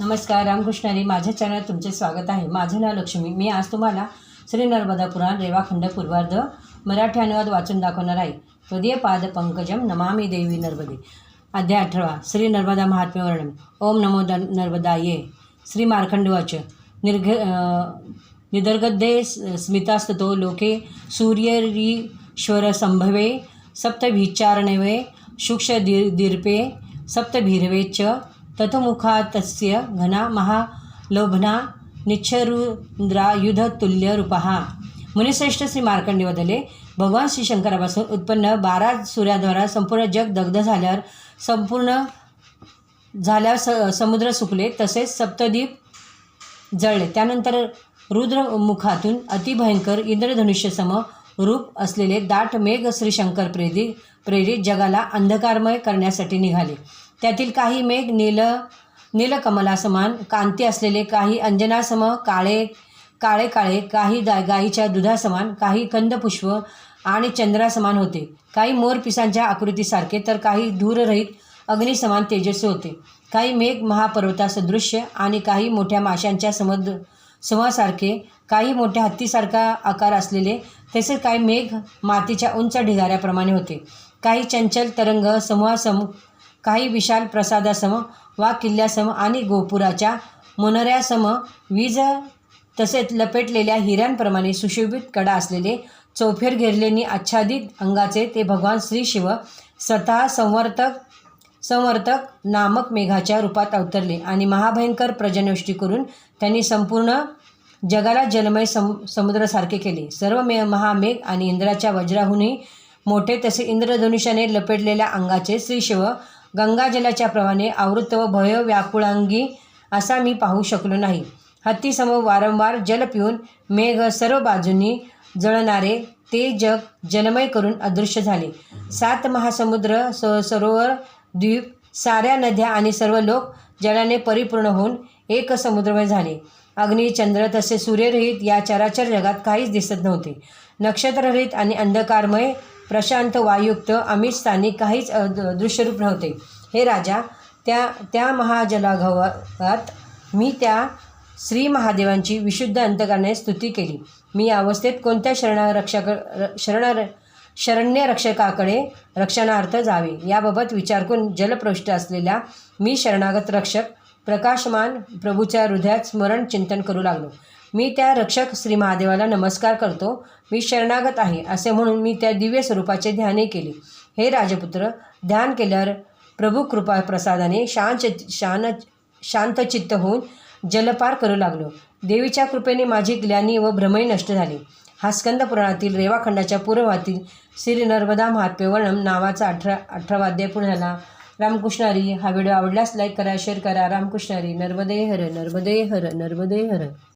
नमस्कार रामकृष्णारी माझ्या चॅनल तुमचे स्वागत आहे. माझं नाव लक्ष्मी. मी आज तुम्हाला श्री नर्मदा पुराण रेवाखंड पूर्वार्ध मराठी अनुवाद वाचून दाखवणार आहे. त्वदीय पाद पंकजम नमामि देवी नर्मदे. अध्याय अठरावा. श्री नर्मदा महात्म्य वर्णन. ओम नमो द नर्मदाये. श्री मार्कंडवाच निर्घ निदर्गद्धे स्मितास्ततो लोके सूर्यरीश्वर संभवे सप्तभिचारणवे शुक्ष दीर दीर्पे सप्तभीरवे च तथमुखा तस्य घना महालोभना निच्छरुद्रायुधतुल्यरूपः। मुनिश्रेष्ठ श्री मार्कंडे वदले भगवान श्री शंकरापासून उत्पन्न बारा सूर्याद्वारा संपूर्ण जग दग्ध झाल्यावर संपूर्ण झाल्यावर स समुद्र सुकले तसेच सप्तद्वीप जळले. त्यानंतर रुद्रमुखातून अतिभयंकर इंद्रधनुष्यसम रूप असलेले दाट मेघ श्री शंकर प्रेरित प्रेरित जगाला अंधकारमय करण्यासाठी निघाले. त्यातील काही मेघ नील नीलकमलासमान कांती असलेले काही अंजनासम काळे काळे काळे काही दा गाईच्या दुधासमान काही कंदपुष्प आणि चंद्रासमान होते. काही मोर पिसांच्या आकृतीसारखे तर काही धूररहित अग्निसमान तेजस्वी होते. काही मेघ महापर्वतासदृश्य आणि काही मोठ्या माशांच्या समुद्र समूहासारखे काही मोठ्या हत्तीसारखा आकार असलेले तसेच काही मेघ मातीच्या उंच ढिगाऱ्याप्रमाणे होते. काही चंचल तरंग समूहासम काही विशाल प्रसादासम वा किल्ल्यासम आणि गोपुराच्या मुनऱ्यासम वीज तसेच लपेटलेल्या हिऱ्यांप्रमाणे सुशोभित कडा असलेले चौफेर घेरलेनी आच्छादित अंगाचे ते भगवान श्री शिव स्वतः संवर्तक संवर्तक नामक मेघाच्या रूपात अवतरले आणि महाभयंकर प्रजनवृष्टी करून त्यांनी संपूर्ण जगाला जलमय सम समुद्रासारखे केले. सर्व मे महामेघ आणि इंद्राच्या वज्राहूनही मोठे तसे इंद्रधनुष्याने लपेटलेल्या अंगाचे श्रीशिव गंगाजलाच्या प्रमाणे आवृत्त व भय व्याकुळांगी असा मी पाहू शकलो नाही. हत्तीसमोर वारंवार जल पिऊन मेघ सर्व बाजूंनी जळणारे ते जग जलमय करून अदृश्य झाले. सात महासमुद्र स सरोवर द्वीप साऱ्या नद्या आणि सर्व लोक जलाने परिपूर्ण होऊन एक समुद्रमय झाले. अग्नी चंद्र तसे सूर्यरहित या चराचर जगात काहीच दिसत नव्हते. नक्षत्ररहित आणि अंधकारमय प्रशांत वायुक्त अमित स्थानी काहीच दृश्यरूप नव्हते. हे राजा त्या त्या महाजलाघवात मी त्या श्री महादेवांची विशुद्ध अंतकाने स्तुती केली. मी या अवस्थेत कोणत्या शरणरक्षक शरण शरण्यरक्षकाकडे रक्षणार्थ जावे याबाबत विचार करून जलपृष्ठ असलेल्या मी शरणागत रक्षक प्रकाशमान प्रभूच्या हृदयात स्मरण चिंतन करू लागलो. मी त्या रक्षक श्री महादेवाला नमस्कार करतो. मी शरणागत आहे असे म्हणून मी त्या दिव्य स्वरूपाचे ध्याने केले. हे राजपुत्र ध्यान केल्यावर प्रभू कृपा प्रसादाने शांत शान शांतचित्त होऊन जलपार करू लागलो. देवीच्या कृपेने माझी ग्लानी व भ्रमही नष्ट झाली. हा स्कंद पुराणातील रेवाखंडाच्या पूर्वातील श्री नर्मदा महात्म्यवर्णम नावाचा अठरा अठरावा अध्याय झाला रामकृष्णारी हा व्हिडिओ आवडल्यास लाईक करा शेअर करा. रामकृष्णारी नर्मदे हर नर्मदे हर नर्मदे हर.